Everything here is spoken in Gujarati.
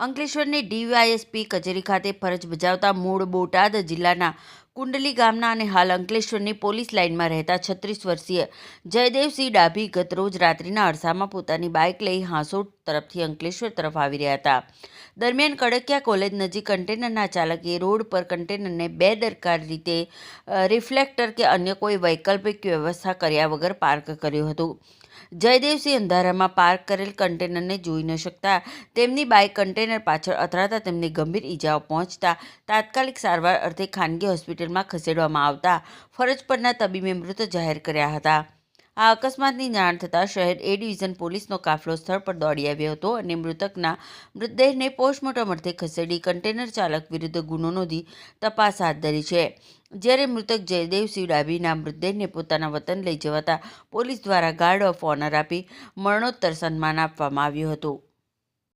અંકલેશ્વરની ડીવાયએસપી કચેરી ખાતે ફરજ બજાવતા મૂળ બોટાદ જિલ્લાના કુંડલી ગામના અને હાલ અંકલેશ્વરની પોલીસ લાઇનમાં રહેતા છત્રીસ વર્ષીય જયદેવસિંહ ડાભી ગત રોજ રાત્રિના અરસામાં પોતાની બાઇક લઈ હાંસોટ તરફથી અંકલેશ્વર તરફ આવી રહ્યા હતા. દરમિયાન કડકિયા કોલેજ નજીક કન્ટેનરના ચાલકે રોડ પર કન્ટેનરને બે દરકાર રીતે રિફ્લેક્ટર કે અન્ય કોઈ વૈકલ્પિક વ્યવસ્થા કર્યા વગર પાર્ક કર્યું હતું. જયદેવસિંહ અંધારામાં પાર્ક કરેલ કન્ટેનરને જોઈ ન શકતા તેમની બાઇક કન્ટેનર પાછળ અથડાતા તેમને ગંભીર ઈજાઓ પહોંચતા તાત્કાલિક સારવાર અર્થે ખાનગી હોસ્પિટલમાં ખસેડવામાં આવતા ફરજ પરના તબીબે મૃત જાહેર કર્યા હતા. આ અકસ્માતની જાણ થતાં શહેર એ ડિવિઝન પોલીસનો કાફલો સ્થળ પર દોડી આવ્યો હતો અને મૃતકના મૃતદેહને પોસ્ટમોર્ટમ અર્થે ખસેડી કન્ટેનર ચાલક વિરુદ્ધ ગુનો નોંધી તપાસ હાથ ધરી છે. જ્યારે મૃતક જયદેવસિંહ ડાબીના મૃતદેહને પોતાના વતન લઈ જવાતા પોલીસ દ્વારા ગાર્ડ ઓફ ઓનર આપી મરણોત્તર સન્માન આપવામાં આવ્યું હતું.